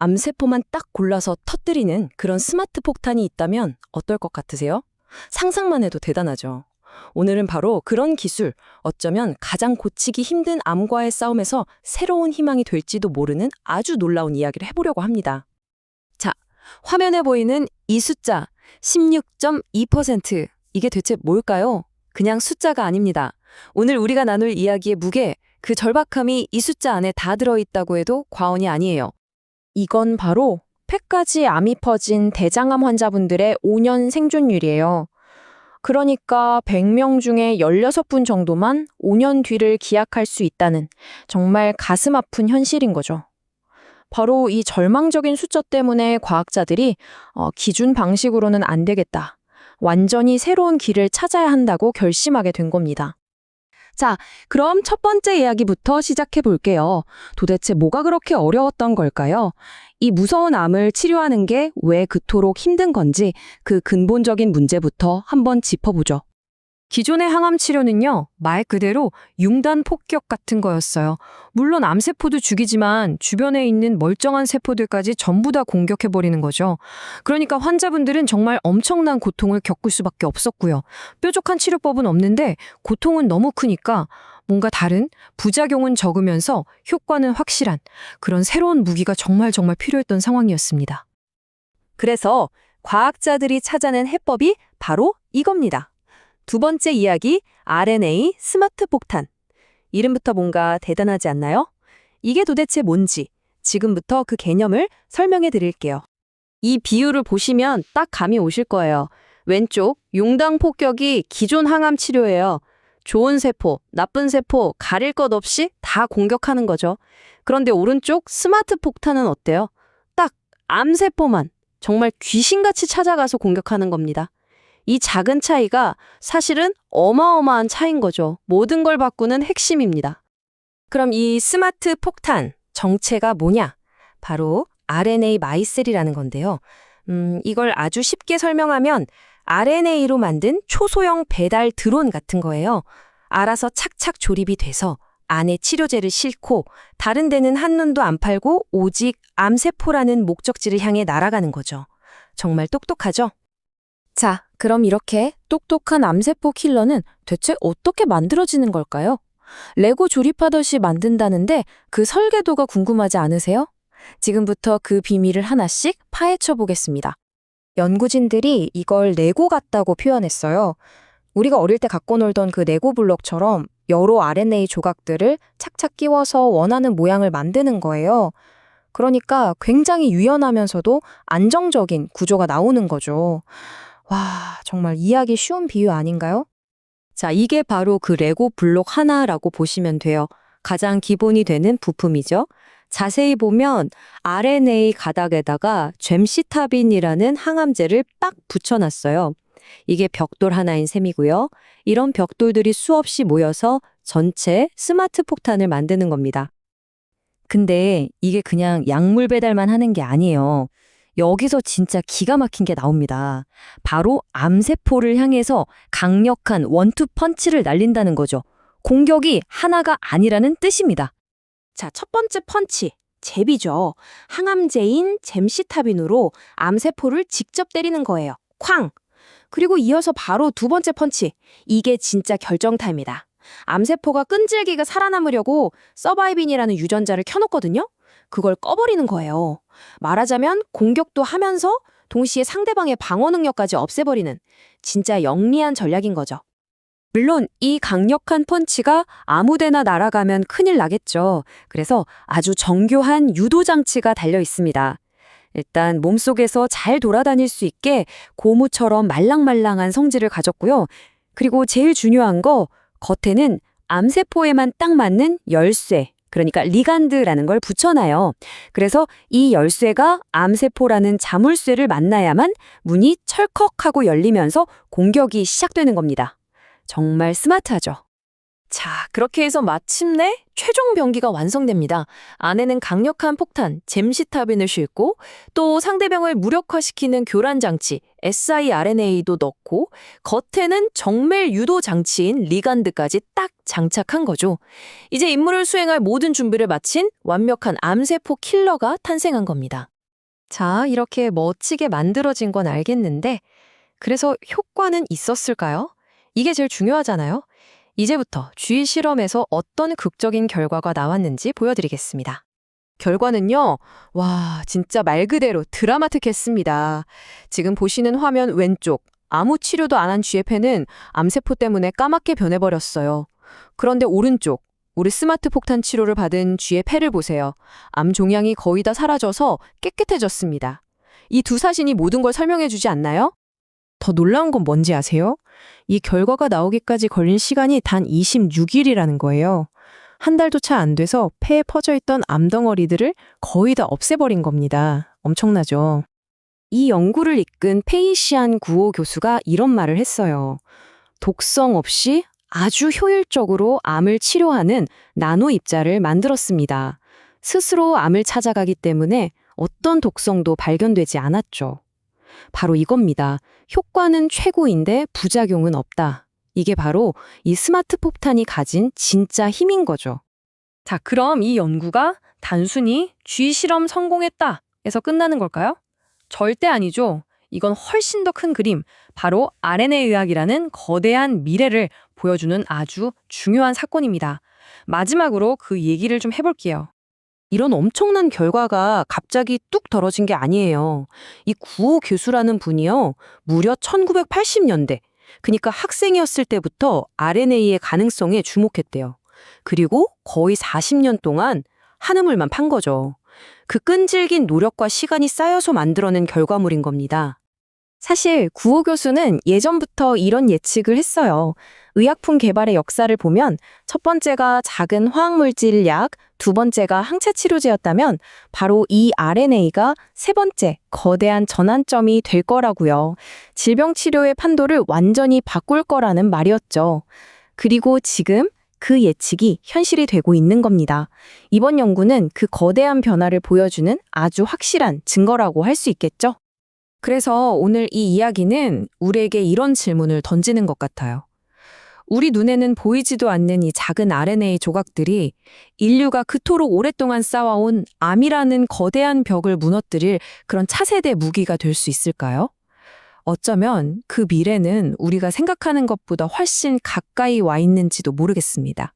암세포만 딱 골라서 터뜨리는 그런 스마트 폭탄이 있다면 어떨 것 같으세요? 상상만 해도 대단하죠. 오늘은 바로 그런 기술, 어쩌면 가장 고치기 힘든 암과의 싸움에서 새로운 희망이 될지도 모르는 아주 놀라운 이야기를 해보려고 합니다. 자, 화면에 보이는 이 숫자 16.2% 이게 대체 뭘까요? 그냥 숫자가 아닙니다. 오늘 우리가 나눌 이야기의 무게, 그 절박함이 이 숫자 안에 다 들어있다고 해도 과언이 아니에요. 이건 바로 폐까지 암이 퍼진 대장암 환자분들의 5년 생존율이에요. 그러니까 100명 중에 16분 정도만 5년 뒤를 기약할 수 있다는 정말 가슴 아픈 현실인 거죠. 바로 이 절망적인 숫자 때문에 과학자들이 어, 기준 방식으로는 안 되겠다. 완전히 새로운 길을 찾아야 한다고 결심하게 된 겁니다. 자, 그럼 첫 번째 이야기부터 시작해 볼게요. 도대체 뭐가 그렇게 어려웠던 걸까요? 이 무서운 암을 치료하는 게 왜 그토록 힘든 건지 그 근본적인 문제부터 한번 짚어보죠. 기존의 항암 치료는요, 말 그대로 융단 폭격 같은 거였어요. 물론 암세포도 죽이지만 주변에 있는 멀쩡한 세포들까지 전부 다 공격해버리는 거죠. 그러니까 환자분들은 정말 엄청난 고통을 겪을 수밖에 없었고요. 뾰족한 치료법은 없는데 고통은 너무 크니까 뭔가 다른 부작용은 적으면서 효과는 확실한 그런 새로운 무기가 정말 정말 필요했던 상황이었습니다. 그래서 과학자들이 찾아낸 해법이 바로 이겁니다. 두 번째 이야기, RNA 스마트 폭탄. 이름부터 뭔가 대단하지 않나요? 이게 도대체 뭔지 지금부터 그 개념을 설명해 드릴게요. 이 비율을 보시면 딱 감이 오실 거예요. 왼쪽 용당 폭격이 기존 항암 치료예요. 좋은 세포, 나쁜 세포 가릴 것 없이 다 공격하는 거죠. 그런데 오른쪽 스마트 폭탄은 어때요? 딱 암세포만 정말 귀신같이 찾아가서 공격하는 겁니다. 이 작은 차이가 사실은 어마어마한 차이인 거죠. 모든 걸 바꾸는 핵심입니다. 그럼 이 스마트 폭탄 정체가 뭐냐? 바로 RNA 마이셀이라는 건데요. 음, 이걸 아주 쉽게 설명하면 RNA로 만든 초소형 배달 드론 같은 거예요. 알아서 착착 조립이 돼서 안에 치료제를 싣고 다른 데는 한눈도 안 팔고 오직 암세포라는 목적지를 향해 날아가는 거죠. 정말 똑똑하죠? 자, 그럼 이렇게 똑똑한 암세포 킬러는 대체 어떻게 만들어지는 걸까요? 레고 조립하듯이 만든다는데 그 설계도가 궁금하지 않으세요? 지금부터 그 비밀을 하나씩 파헤쳐 보겠습니다. 연구진들이 이걸 레고 같다고 표현했어요. 우리가 어릴 때 갖고 놀던 그 레고 블록처럼 여러 RNA 조각들을 착착 끼워서 원하는 모양을 만드는 거예요. 그러니까 굉장히 유연하면서도 안정적인 구조가 나오는 거죠. 와, 정말 이해하기 쉬운 비유 아닌가요? 자, 이게 바로 그 레고 블록 하나라고 보시면 돼요. 가장 기본이 되는 부품이죠. 자세히 보면 RNA 가닥에다가 젬시타빈이라는 항암제를 딱 붙여놨어요. 이게 벽돌 하나인 셈이고요. 이런 벽돌들이 수없이 모여서 전체 스마트 폭탄을 만드는 겁니다. 근데 이게 그냥 약물 배달만 하는 게 아니에요. 여기서 진짜 기가 막힌 게 나옵니다. 바로 암세포를 향해서 강력한 원투 펀치를 날린다는 거죠. 공격이 하나가 아니라는 뜻입니다. 자, 첫 번째 펀치. 잽이죠. 항암제인 잼시타빈으로 암세포를 직접 때리는 거예요. 쾅! 그리고 이어서 바로 두 번째 펀치. 이게 진짜 결정타입니다. 암세포가 끈질기게 살아남으려고 서바이빈이라는 유전자를 켜놓거든요. 그걸 꺼버리는 거예요. 말하자면 공격도 하면서 동시에 상대방의 방어 능력까지 없애버리는 진짜 영리한 전략인 거죠. 물론 이 강력한 펀치가 아무데나 날아가면 큰일 나겠죠. 그래서 아주 정교한 유도 장치가 달려 있습니다. 일단 몸속에서 잘 돌아다닐 수 있게 고무처럼 말랑말랑한 성질을 가졌고요. 그리고 제일 중요한 거 겉에는 암세포에만 딱 맞는 열쇠, 그러니까 리간드라는 걸 붙여놔요. 그래서 이 열쇠가 암세포라는 자물쇠를 만나야만 문이 철컥하고 열리면서 공격이 시작되는 겁니다. 정말 스마트하죠. 자, 그렇게 해서 마침내 최종 병기가 완성됩니다. 안에는 강력한 폭탄, 잼시타빈을 싣고 또 상대병을 무력화시키는 교란 장치, siRNA도 넣고 겉에는 정밀 유도 장치인 리간드까지 딱 장착한 거죠. 이제 임무를 수행할 모든 준비를 마친 완벽한 암세포 킬러가 탄생한 겁니다. 자, 이렇게 멋지게 만들어진 건 알겠는데, 그래서 효과는 있었을까요? 이게 제일 중요하잖아요. 이제부터 쥐 실험에서 어떤 극적인 결과가 나왔는지 보여드리겠습니다. 결과는요, 와, 진짜 말 그대로 드라마틱했습니다. 지금 보시는 화면 왼쪽, 아무 치료도 안 한 쥐의 폐는 암세포 때문에 까맣게 변해버렸어요. 그런데 오른쪽, 우리 스마트 폭탄 치료를 받은 쥐의 폐를 보세요. 암 종양이 거의 다 사라져서 깨끗해졌습니다. 이 두 사진이 모든 걸 설명해 주지 않나요? 더 놀라운 건 뭔지 아세요? 이 결과가 나오기까지 걸린 시간이 단 26일이라는 거예요. 한 달도 채안 돼서 폐에 퍼져 있던 암덩어리들을 거의 다 없애버린 겁니다. 엄청나죠? 이 연구를 이끈 페이시안 구호 교수가 이런 말을 했어요. 독성 없이 아주 효율적으로 암을 치료하는 나노 입자를 만들었습니다. 스스로 암을 찾아가기 때문에 어떤 독성도 발견되지 않았죠. 바로 이겁니다. 효과는 최고인데 부작용은 없다. 이게 바로 이 스마트 폭탄이 가진 진짜 힘인 거죠. 자, 그럼 이 연구가 단순히 쥐 실험 성공했다 에서 끝나는 걸까요? 절대 아니죠. 이건 훨씬 더 큰 그림, 바로 RNA 의학이라는 거대한 미래를 보여주는 아주 중요한 사건입니다. 마지막으로 그 얘기를 좀 해볼게요. 이런 엄청난 결과가 갑자기 뚝 떨어진 게 아니에요. 이 구호 교수라는 분이요. 무려 1980년대, 그러니까 학생이었을 때부터 RNA의 가능성에 주목했대요. 그리고 거의 40년 동안 한우물만 판 거죠. 그 끈질긴 노력과 시간이 쌓여서 만들어낸 결과물인 겁니다. 사실 구호 교수는 예전부터 이런 예측을 했어요. 의약품 개발의 역사를 보면 첫 번째가 작은 화학물질 약, 두 번째가 항체 치료제였다면 바로 이 RNA가 세 번째 거대한 전환점이 될 거라고요. 질병 치료의 판도를 완전히 바꿀 거라는 말이었죠. 그리고 지금 그 예측이 현실이 되고 있는 겁니다. 이번 연구는 그 거대한 변화를 보여주는 아주 확실한 증거라고 할 수 있겠죠? 그래서 오늘 이 이야기는 우리에게 이런 질문을 던지는 것 같아요. 우리 눈에는 보이지도 않는 이 작은 RNA 조각들이 인류가 그토록 오랫동안 쌓아온 암이라는 거대한 벽을 무너뜨릴 그런 차세대 무기가 될 수 있을까요? 어쩌면 그 미래는 우리가 생각하는 것보다 훨씬 가까이 와 있는지도 모르겠습니다.